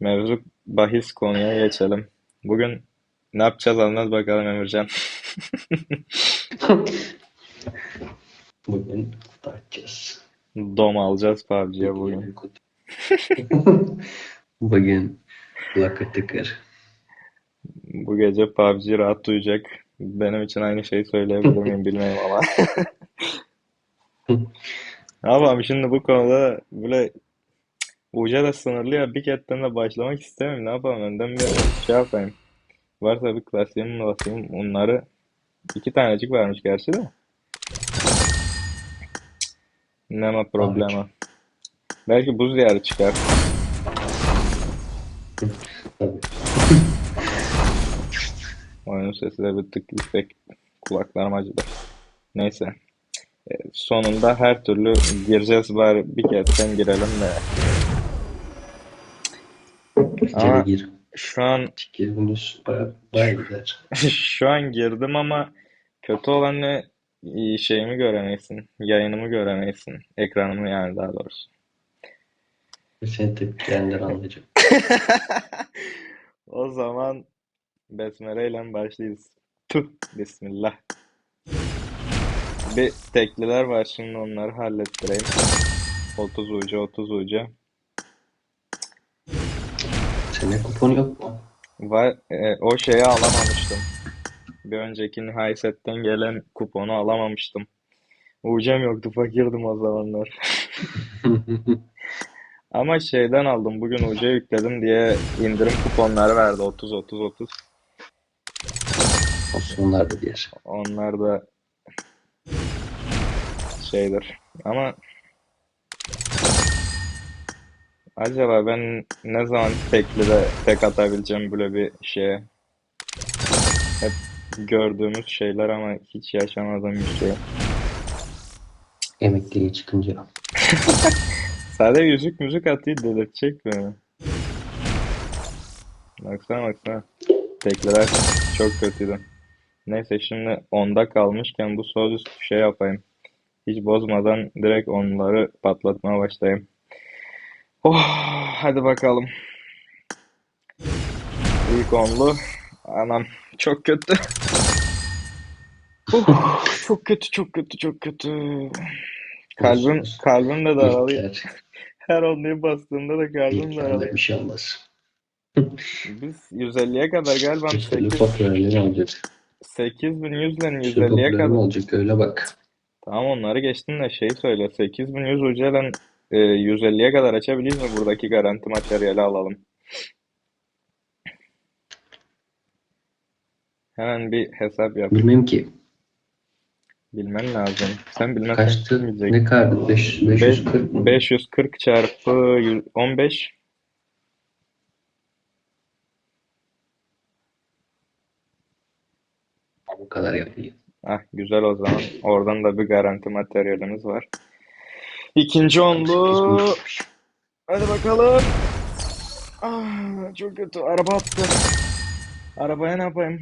Mevzu bahis konuya geçelim. Bugün ne yapacağız anlat bakalım Emircan. Bugün tartacağız. Dom alacağız PUBG'ye bugün. Bugün lakır tıkır. Bu gece PUBG rahat duyacak. Benim için aynı şeyi söyleyebilir miyim bilmiyorum ama. Yapalım şimdi bu konuda böyle uca da sınırlı ya bir ketten de başlamak istemiyorum. Ne yapalım önden bir şey yapayım. Varsa bir klasiğim basayım onları. iki tanecik varmış gerçi de. Nema problema. Belki buz diyarı çıkar. Tabii. Oyunun sesi de bir tık yüksek. Kulaklarım acıdı. Neyse. E, Sonunda her türlü gireceğiz bari bir ketten girelim de. Ama gir. şu an Gir bunu baya baya gider. şu an girdim ama kötü olan ne şeyimi göremezsin. Yayınımı göremezsin. Ekranımı yani daha doğrusu. Seni tepkileyenler anlayacak. O zaman Besmele ile başlayız. Tüh, Bismillah. Bir tekliler var şimdi onları hallettireyim. 30 ucu 30 ucu. Senin kupon yok mu? Var, e, o şeyi alamamıştım. Bir önceki nihai setten gelen kuponu alamamıştım. Ucem yoktu fakirdim o zamanlar. Ama şeyden aldım bugün uca yükledim diye indirim kuponları verdi 30 30 30. Olsun onlar da diğer. Onlar da şeydir. Ama acaba ben ne zaman tekli de tek atabileceğim böyle bir şeye? Hep gördüğümüz şeyler ama hiç yaşamadığım bir şey. Emekliye çıkınca. Sadece yüzük müzik atıyı delirtecek beni. Baksana baksana. Tekliler çok kötüydü. Neyse şimdi onda kalmışken bu üst şey yapayım. Hiç bozmadan direkt onları patlatmaya başlayayım. Oh, hadi bakalım. İlk onlu. Anam çok kötü. Oh, çok kötü, çok kötü, çok kötü. Kalbim, kalbim de daralıyor. Her onluyu bastığımda da kalbim daralıyor. bir şey olmaz. Biz 150'ye kadar galiba Sülü 8, popülerleri olacak. 8100'den Sülü 150'ye popülerleri kadar. olacak öyle bak. Tamam onları geçtin de şey söyle. 8100 ucuyla e, 150'ye kadar açabiliriz mi? Buradaki garanti materyali alalım. Hemen bir hesap yap. Bilmem ki. Bilmen lazım. Sen bilmezsen Kaçtı? kim bilecek? Ne kadar? 5, 540 mı? 540 çarpı 100 15. Bu kadar yapayım. Ah güzel o zaman. Oradan da bir garanti materyalimiz var. İkinci onlu. 8 Hadi bakalım. Ah, çok kötü. Araba attı. Arabaya ne yapayım?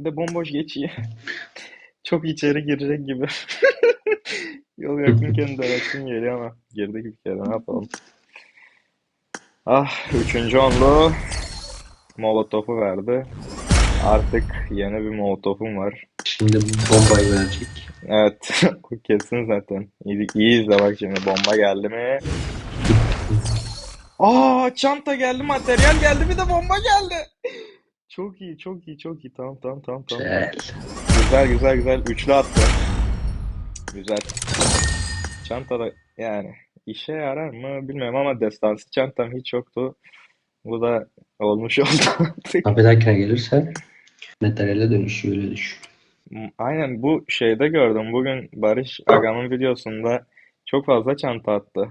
Bir de bomboş geçiyor. Çok içeri girecek gibi. Yol yakınken denesim geliyor ama girdik bir kere ne yapalım. Ah üçüncü onlu. Molotof'u verdi. Artık yeni bir molotofum var. Şimdi bu bombayı verecek. Evet o kesin zaten. İyi, iyi izle bak şimdi bomba geldi mi? Aa çanta geldi materyal geldi bir de bomba geldi. Çok iyi çok iyi çok iyi tamam tamam tamam tamam. Güzel. Güzel güzel güzel üçlü attı. Güzel. Çanta da yani işe yarar mı bilmiyorum ama destansı çantam hiç yoktu. Bu da olmuş oldu artık. Dahakine gelirse materyale dönüşüyor öyle düşün. Aynen bu şeyde gördüm. Bugün Barış Agam'ın videosunda çok fazla çanta attı.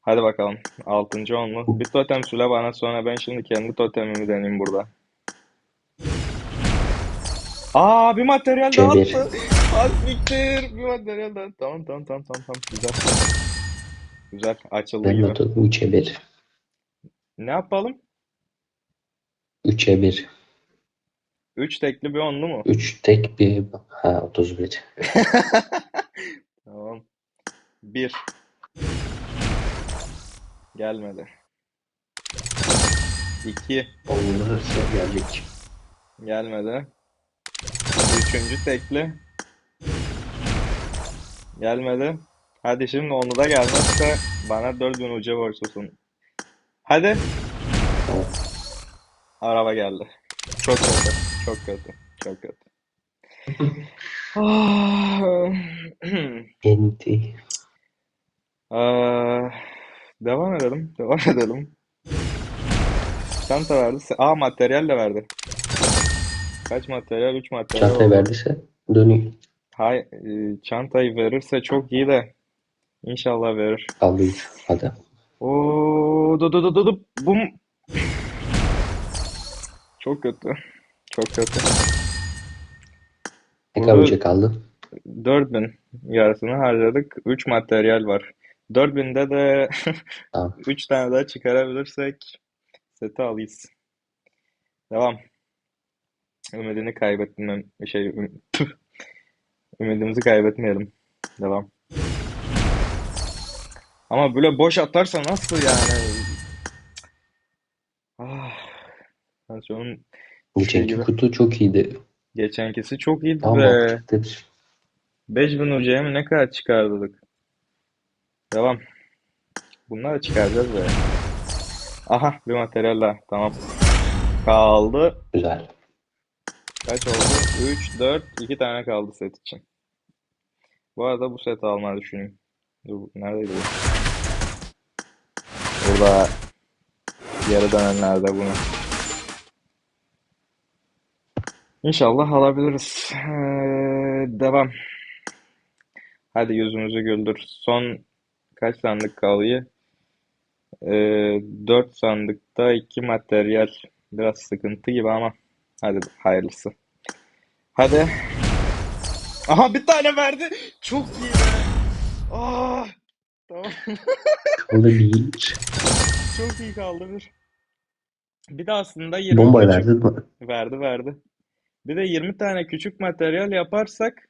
Hadi bakalım. Altıncı onlu. Bir totem süle bana sonra ben şimdi kendi totemimi deneyeyim burada. Aa bir materyal daha Çevir. attı. Az siktir. Bir materyal daha. Tamam tamam tamam tamam tamam. Güzel. Güzel. Açıldı Ben gibi. notu 3'e 1. Ne yapalım? 3'e 1. Üç tekli bir onlu mu? 3 tek bir. Ha 31. Tamam. Bir. Gelmedi. 2 Onunla hırsla gelecek. gelmedi. Üçüncü tekli. Gelmedi. Hadi şimdi onu da gelmezse bana 4000 uca borçlusun. Hadi. Araba geldi. Çok kötü. Çok kötü. Çok kötü. Ah. Enti. Aa, devam edelim. Devam edelim. Çanta verdi. Aa materyal de verdi. Kaç materyal? 3 materyal Çantayı oldu. verdiyse dönüyor. Hay, e, çantayı verirse çok iyi de inşallah verir. 3. Hadi. Oo, du du du du, bum. Çok kötü. Çok kötü. Ne kadar uca kaldı? 4000 yarısını harcadık. 3 materyal var. 4000'de de Tamam. 3 tane daha çıkarabilirsek seti alıyız. Devam. Ümidini kaybetmem şey üm- ümidimizi kaybetmeyelim. Devam. Ama böyle boş atarsa nasıl yani? Ah, tansiyonum şey gibi. kutu çok iyiydi. Geçenkisi çok iyiydi Ama be. çıktı. 5000 ucuya mı ne kadar çıkardık? Devam. Bunları çıkaracağız be. Aha bir materyal daha. Tamam. Kaldı. Güzel. Kaç oldu? 3, 4, 2 tane kaldı set için. Bu arada bu seti almayı düşünüyorum. Dur, neredeydi bu? Burada geri dönenlerde bunu. İnşallah alabiliriz. Ee, devam. Hadi yüzümüzü güldür. Son kaç sandık kalıyor? Ee, 4 sandıkta 2 materyal. Biraz sıkıntı gibi ama hadi hayırlısı. Hadi. Aha bir tane verdi. Çok iyi be. Ah, tamam. Kaldı bir. Çok iyi kaldı bir. Bir de aslında 20 Bombayı verdin mi? verdi verdi. Bir de 20 tane küçük materyal yaparsak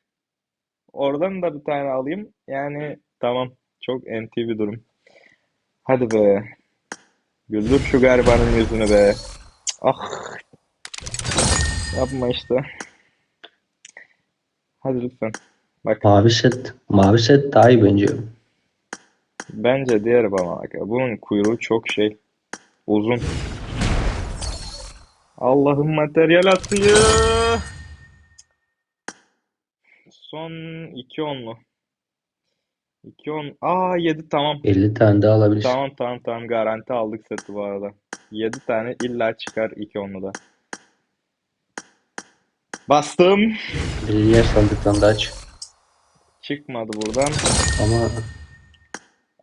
oradan da bir tane alayım. Yani tamam. Çok NT bir durum. Hadi be. Güldür şu garibanın yüzünü be. Ah yapma işte. Hadi lütfen. Bak Mavi set. Mavi set daha iyi bence. bence diğer bana bak. Bunun kuyruğu çok şey uzun. Allah'ım materyal atıyor. Son 2 onlu. 2 on. Aa 7 tamam. 50 tane daha alabilir. Tamam tamam tamam garanti aldık seti bu arada. 7 tane illa çıkar 2 onlu da. Bastım. Diğer sandıktan da aç. Çıkmadı buradan. Ama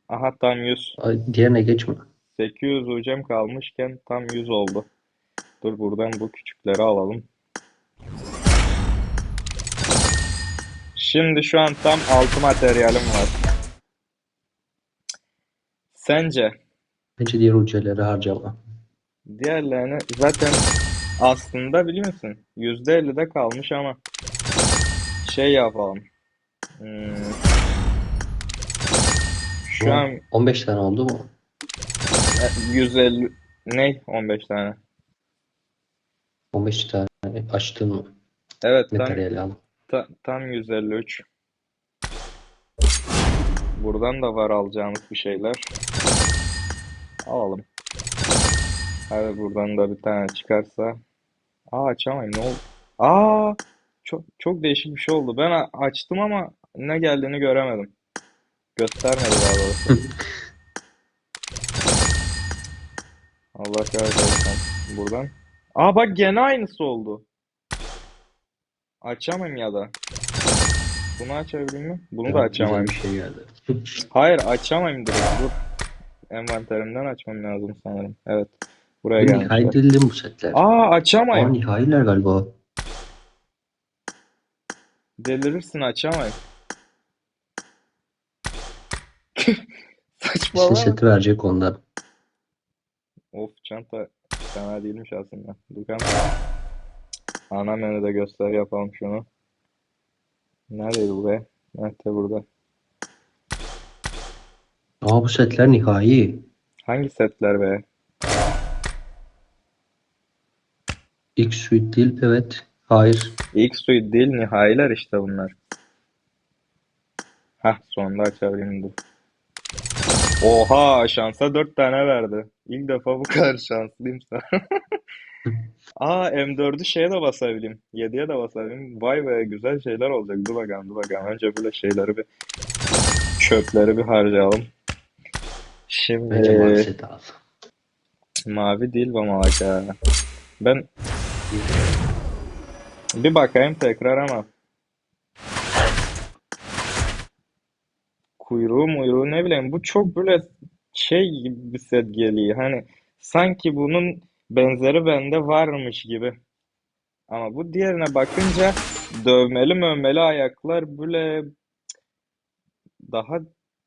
Aha tam 100. ay, diğerine geçme. 800 ucem kalmışken tam 100 oldu. Dur buradan bu küçükleri alalım. Şimdi şu an tam 6 materyalim var. Sence Bence diğer uçları harcama. diğerlerini zaten aslında biliyor musun? %50'de kalmış ama şey yapalım. Hmm, şu an 15 tane oldu mu? e, 150 ne 15 tane. 15 tane açtın mı? Evet tam Materyal al. Ta- tam 153. Buradan da var alacağımız bir şeyler. Alalım. Hadi buradan da bir tane çıkarsa. Aa açamayım ne oldu? Aa çok çok değişik bir şey oldu. Ben açtım ama ne geldiğini göremedim. Göstermedi daha doğrusu. Allah kahretsin buradan. Aa bak gene aynısı oldu. Açamayım ya da. Bunu açabilir miyim? Bunu da açamayım. bir şey geldi. Hayır açamayım direkt. Dur. Envanterimden açmam lazım sanırım. Evet. Buraya Bu gelmişler. nihai değil bu setler. Aa Aa açamayım. nihailer galiba. Delirirsin açamayım. İşte Saçmalama. seti verecek ondan. Of çanta fena değilmiş aslında. Dukan. Ana menüde göster yapalım şunu. Neredeydi bu be? Evet de burada. Aa bu setler nihai. Hangi setler be? X Suite değil. Evet. Hayır. İlk suite değil nihailer işte bunlar. Hah sonunda açabildim dur. Oha şansa 4 tane verdi. İlk defa bu kadar şanslıyım sana. Aa M4'ü şeye de basabileyim. 7'ye de basabileyim. Vay be güzel şeyler olacak. Dur bakalım dur bakalım. Önce böyle şeyleri bir çöpleri bir harcayalım. Bence mavi Şimdi set al. mavi değil bu malaka. Ben bir bakayım tekrar ama kuyruğu muyruğu ne bileyim bu çok böyle şey gibi bir set geliyor. Hani sanki bunun benzeri bende varmış gibi. Ama bu diğerine bakınca dövmeli mövmeli ayaklar böyle daha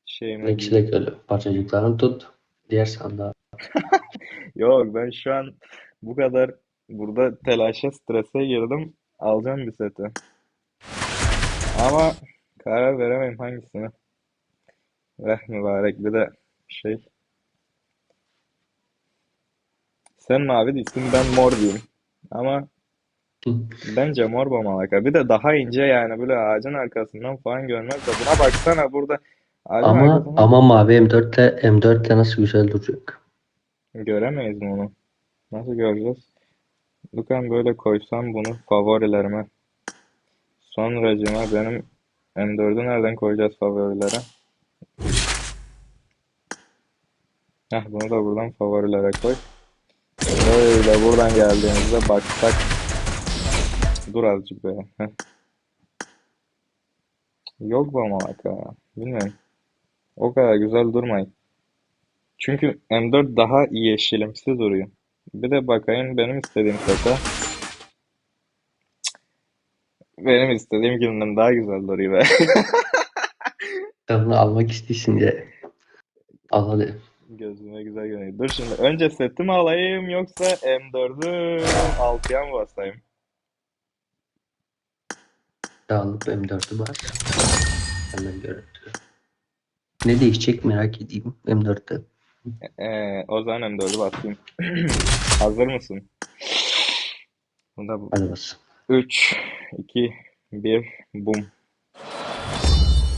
şey mi de öyle. Parçacıklarını tut. Diğer sandığa. Yok ben şu an bu kadar burada telaşa strese girdim. Alacağım bir seti. Ama karar veremeyim hangisini. Veh mübarek bir de şey. Sen mavi değilsin ben mor diyeyim. Ama bence mor bu malaka. Bir de daha ince yani böyle ağacın arkasından falan görmez de buna baksana burada ağacın Ama arkasından ama mavi M4'te M4'te nasıl güzel duracak. göremeyiz mi onu? Nasıl göreceğiz? Lukan böyle koysam bunu favorilerime. Sonracığıma benim M4'ü nereden koyacağız favorilere? Heh bunu da buradan favorilere koy. Böyle buradan geldiğimizde baksak. Dur azıcık be. Yok bu malaka. Bilmiyorum. O kadar güzel durmayın. Çünkü M4 daha yeşilimsi duruyor. Bir de bakayım benim istediğim sete. Benim istediğim günden daha güzel duruyor be. Bunu almak istiyorsun diye. Al hadi. Gözüme güzel görünüyor. Dur şimdi önce seti mi alayım yoksa M4'ü 6'ya mı basayım? Dağılıp M4'ü bas. Hemen görüntü. Ne değişecek merak edeyim M4'te. Ee, o zaman M4'ü basayım. Hazır mısın? Bunda bu. Hadi bas. 3, 2, 1, bum.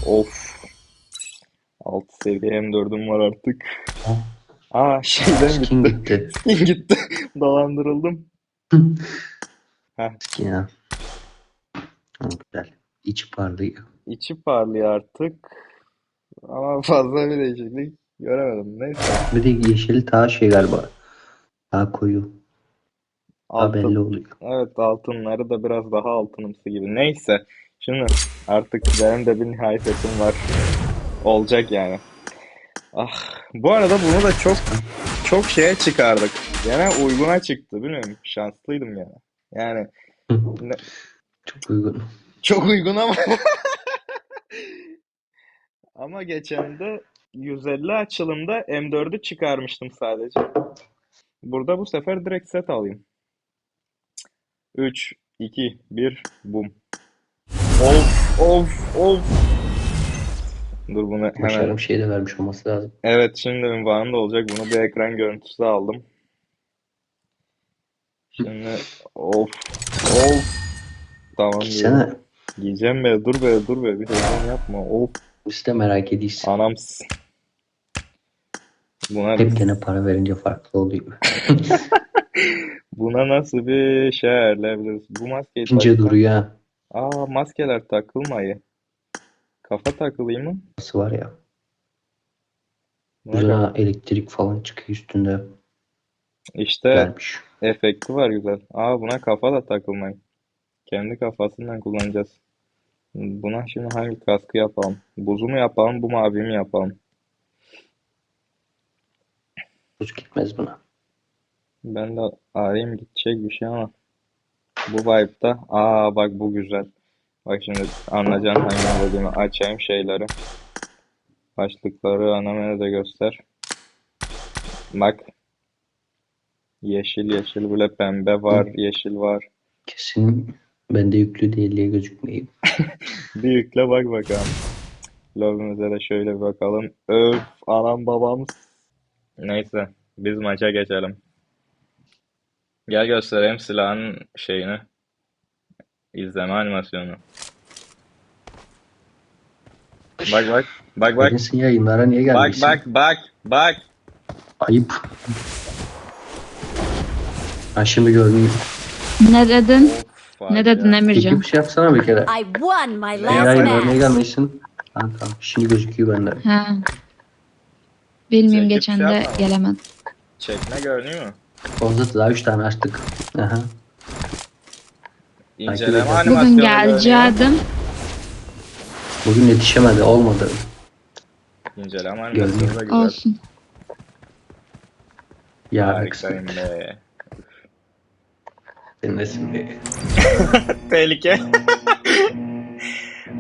Of. 6 seviye M4'üm var artık. Aa şeyden Skin gitti. gitti. Skin gitti. Dolandırıldım. Heh, ha. Ha, güzel. İçi parlıyor. içi parlıyor artık. Ama fazla bir değişiklik göremedim. Neyse. Bir de yeşil daha şey galiba. Daha koyu. Daha belli Altın. oluyor. Evet altınları da biraz daha altınımsı gibi. Neyse. Şimdi artık benim de bir nihai setim var. Olacak yani. Ah, bu arada bunu da çok çok şeye çıkardık. Gene uyguna çıktı. Bilmiyorum. Şanslıydım yani. Yani ne- Çok uygun. çok uygun ama ama geçen de 150 açılımda M4'ü çıkarmıştım sadece. Burada bu sefer direkt set alayım. 3, 2, 1, bum. Of, of, of. Dur bunu hemen. Başarım şey de vermiş olması lazım. Evet şimdi ünvanım da olacak. Bunu bir ekran görüntüsü aldım. Şimdi of, of. Tamam diyorum. Gitsene. Giyeceğim be, dur be, dur be. Bir heyecan yapma. Of, de merak ediyorsun. anamsın. Buna Hep gene para verince farklı oluyor. buna nasıl bir şey ayarlayabiliriz? Bu maskeyi İnce duruyor ha. Aa maskeler takılmayı. Kafa takılayım mı? Nasıl var ya. Güzel ha, elektrik falan çıkıyor üstünde. İşte Vermiş. efekti var güzel. Aa buna kafa da takılmayı. Kendi kafasından kullanacağız. Buna şimdi hangi kaskı yapalım? Buzu mu yapalım, bu mavi mi yapalım? Buz gitmez buna. Ben de arayayım gidecek bir şey ama bu vibe'da aa bak bu güzel. Bak şimdi anlayacaksın hangi dediğimi açayım şeyleri. Başlıkları ana menüde göster. Bak yeşil yeşil böyle pembe var, yeşil var. Kesin bende yüklü değil diye gözükmeyeyim. Bir yükle bak bakalım. Lobimize de şöyle bir bakalım. Öf anam babam. Neyse biz maça geçelim. Gel göstereyim silahın şeyini. İzleme animasyonu. Bak bak. Bak bak. Neresin yayınlara niye Bak gelmişsin? bak bak bak. Ayıp. Ha şimdi görünüyor. Ne dedin? Of var Ne dedin ya. Emircan? Ekip şey yapsana bir kere. I won my Niye last yayınlara niye match. gelmişsin? Ha tamam. Şimdi gözüküyor bende. Ha. Bilmiyorum geçen şey de yapma. gelemedim. Çekme görünüyor mu? Fazla daha 3 tane açtık. Aha. İnceleme Bugün animasyonu Bugün geleceğim. Bugün yetişemedi. Olmadı. İnceleme animasyonu da güzel. Olsun. Yarın Harikayım be. Senin nesin be? Tehlike.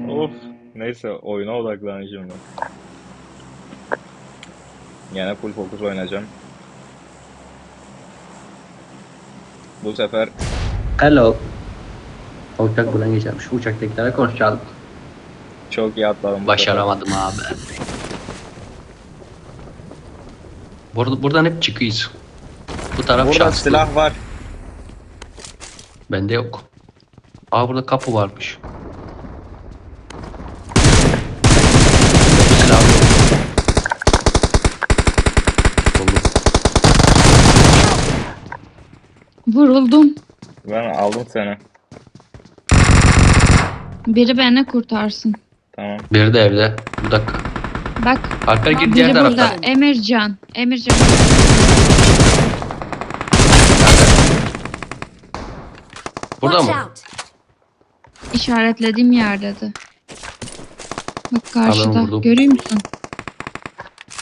of. Neyse oyuna odaklan şimdi. Yine full fokus oynayacağım. Bu sefer Hello. Uçak buradan geçermiş. Uçaktakilere konuşalım. çok iyi atladım. Başaramadım abi. Burada, buradan hep çıkıyız. Bu taraf Burada şanslı. silah var. Bende yok. Aa burada kapı varmış. Vuruldum. Ben aldım seni. Biri beni kurtarsın. Tamam. Biri de evde. Bir dakika. Bak. Alper gir diğer Biri burada. Emircan. Emircan. Burada Watch mı? out. İşaretlediğim yerdeydi. Bak karşıda. vurdum. Görüyor musun?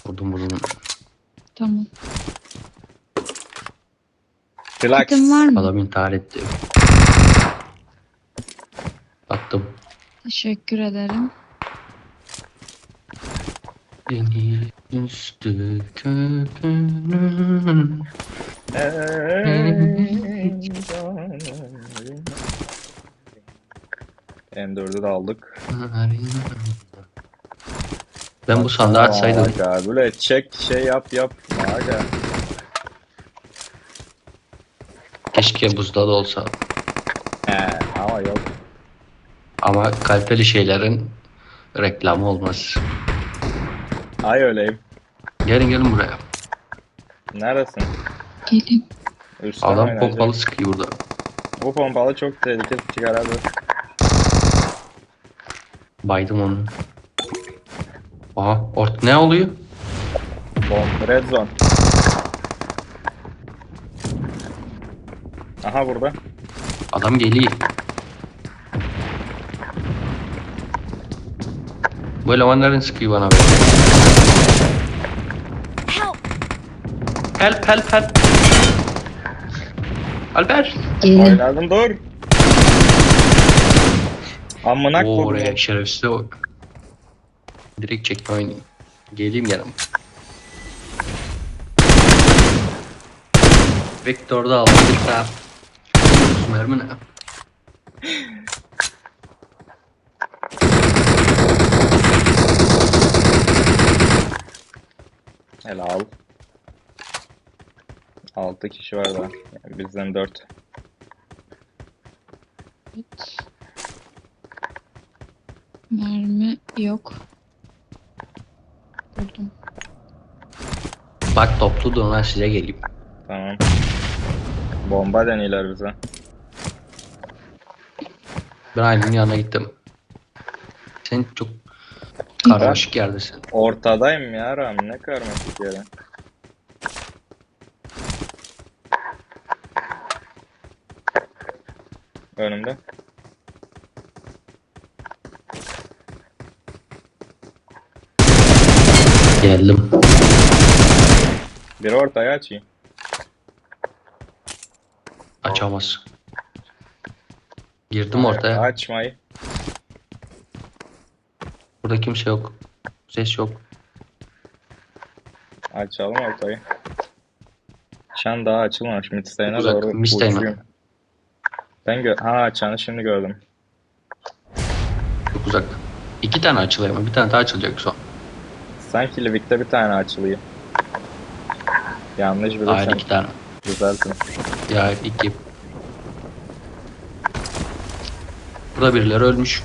Vurdum vurdum. Tamam. Relax. Kitın var mı? Adam intihar etti. Attım. Teşekkür ederim. Deniz üstü köpünün M4'ü de aldık. Ben bu sandığı açsaydım. Aga, böyle çek şey yap yap. Aga. Keşke buzda da olsa. He, ama yok. Ama kaliteli şeylerin reklamı olmaz. Ay öyleyim. Gelin gelin buraya. Neresin? Gelin. Üstten Adam oynayacak. pompalı sıkıyor burada. Bu pompalı çok tehlikeli çıkarabilir. Baydım onu. Aha ort ne oluyor? Bomb. Red zone. Aha burada. Adam geliyor. Bu elemanların sıkıyor bana böyle. Help. Help help help. Alper. Gelin. Oynadım dur. Amına Oo, oraya şerefsiz o. Direkt çekme oynayayım. Geleyim yanım. Vektor'da aldım bir tane. Mermi ne? Helal. 6 kişi var da. Yani bizden 4. Evet. Mermi yok. Buldum. Bak toplu da ona size geleyim. Tamam. Bomba deniyorlar bize. Ben Aylin'in yanına gittim. Sen çok karmaşık yerdesin. Ortadayım ya Ram. Ne karmaşık yere. Önümde. Geldim. Biri ortaya açayım. Açamaz. Girdim ortaya. Açmayı. Burada kimse yok. Ses yok. Açalım ortayı. Şu an daha açılmamış. Midstay'ına Uzak, doğru Midstay'ına. uçuyorum. Ben gö ha açanı şimdi gördüm. Çok uzak. İki tane açılıyor ama bir tane daha açılacak son. Sanki Livik'te bir tane açılıyor. Yanlış Hayır bilirsem. iki tane. Düzeltin. Ya iki. Burada birileri ölmüş.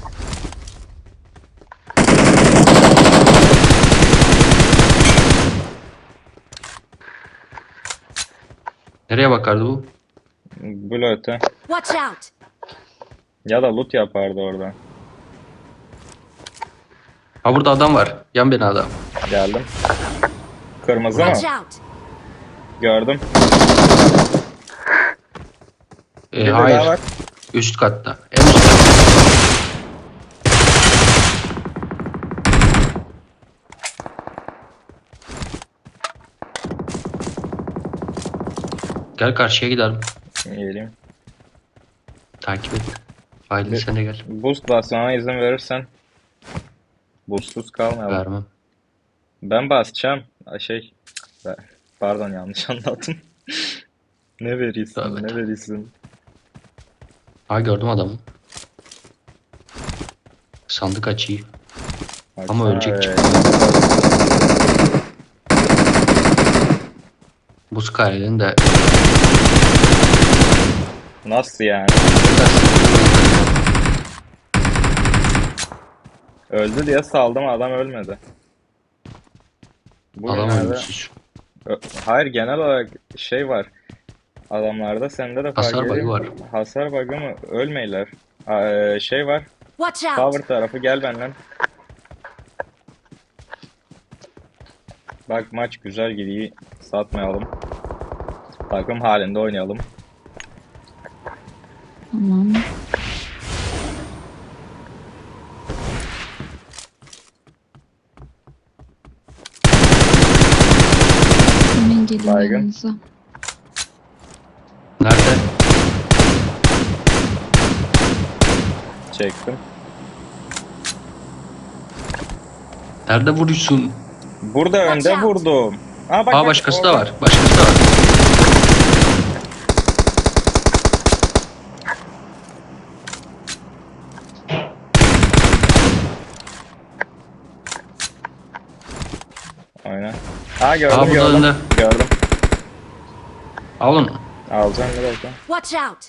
Nereye bakardı bu? Böyle öte. Watch out! Ya da loot yapardı orada. Ha burada adam var. Yan binada. Geldim. Kırmızı mı? Watch out! Gördüm. Ee, hayır. var. Üst katta. En üst Gel karşıya gidelim. Geleyim. Takip et. Aydın sen de gel. Boost basmama izin verirsen. Boostsuz kalmayalım. Vermem. Ben basacağım. Şey. Pardon yanlış anlattım. Ne verirsin? Evet. Ne verirsin? Ha gördüm adamı. Sandık açıyı. Ama ölecek be. çıktı. Buz karenin de Nasıl yani? Öldü diye saldım adam ölmedi. Bu adam genelde- ölümsüz. Ö- Hayır genel olarak şey var. Adamlarda sende de fark Hasar bug'ı ediyor. var. Hasar bug'ı mı? Ölmeyler. Aa, e, şey var. Watch out! Tarafı gel benden. Bak maç güzel gidiyor. Satmayalım. Takım halinde oynayalım. Tamam. Hemen gelin Baygın. yanınıza. Nerede? Çektim. Nerede vuruyorsun? Burada Watch önde out. vurdum. Aa, bak, Aa bak, başkası da orada. var. Başkası da var. Aynen. Aa gördüm Aa, burada gördüm. önde. Gördüm. Alın. Alacağım bir dakika. Watch out!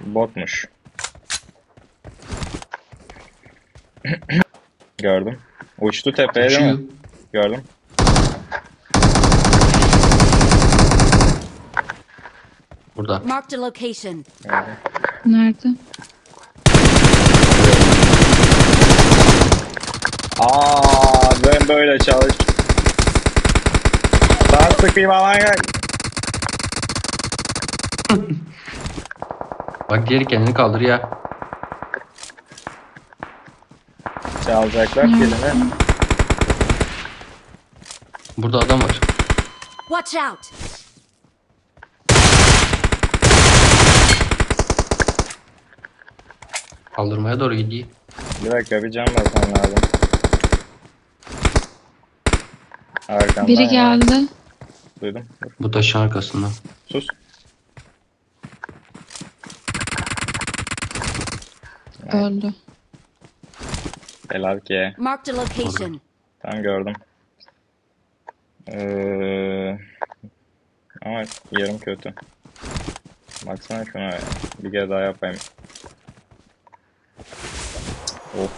Botmuş. Gördüm. Uçtu tepeye değil mi? Gördüm. Burada. Marked a location. Gördüm. Nerede? Aa ben böyle çalış. Daha sık bir bana gel. Bak diğeri kendini kaldır ya. Çalacaklar Nerede? kelime. Burada adam var. Watch out! Kaldırmaya doğru gidiyor. Bir dakika bir cam basmam lazım. Arkamdan Biri ya. geldi. Duydum. Dur. Bu taşın arkasında. Sus. Öldü. Helal ki. Marked a location. Tam gördüm. Ee, ama yarım kötü. Baksana şuna bir kere daha yapayım. Of.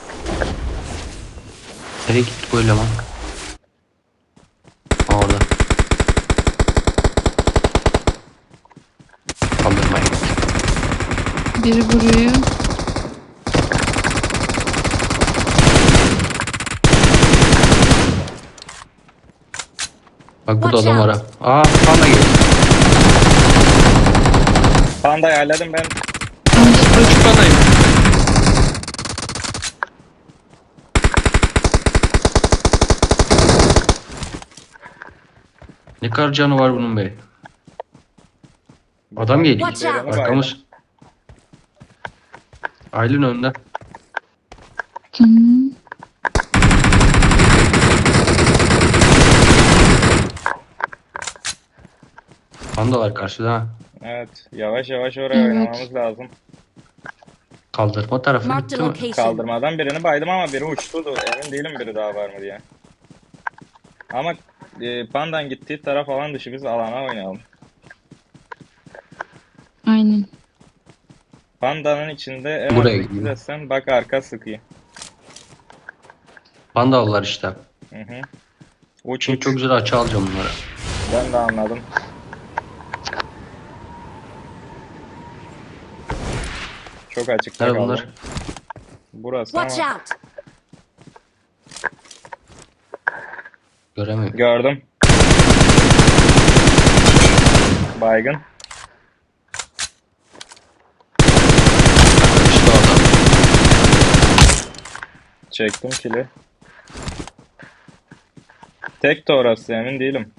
Nereye gitti bu eleman? Aa, orada. Kaldırmaya gitti. Biri vuruyor. Bak burada Watch adam var out. ha. Aa panda geliyor. Pandayı halledim ben. Ölçü pandayım. Ne kadar canı var bunun be. Adam geliyor. Watch out. Arkamız. Aylin önünde. Panda var karşıda ha. Evet. Yavaş yavaş oraya Evet. oynamamız lazım. Kaldırma tarafı Marked bitti a mi? location. Kaldırmadan birini baydım ama biri uçtu. Emin değilim biri daha var mı diye. Ama e, Panda'nın gittiği taraf alan dışı biz alana oynayalım. Aynen. Panda'nın içinde Buraya bekleyeceksen bak arka sıkıyor. Pandalılar işte. Hı hı. Uç Şimdi uç. çok güzel açı alacağım bunlara. Ben de anladım. Çok açıkta Nerede kaldım. bunlar? Burası Watch ama out! Göremiyorum. gördüm. Baygın. İşte orada. Çektim kili. Tek de orası emin değilim.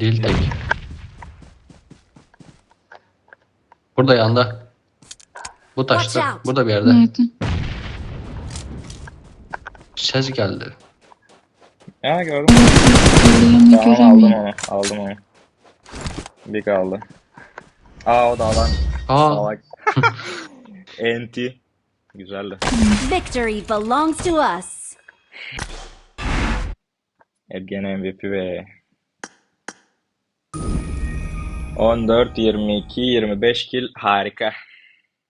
Değil tek. Burada yanda. Bu taşta. Burada bir yerde. Nerede? Ses geldi. Ya gördüm. Tamam aldım onu. Aldım onu. Bir kaldı. Aa o da alan. Aa. Enti. Güzeldi. Victory belongs to us. Hep gene MVP be. 14, 22, 25 kill harika.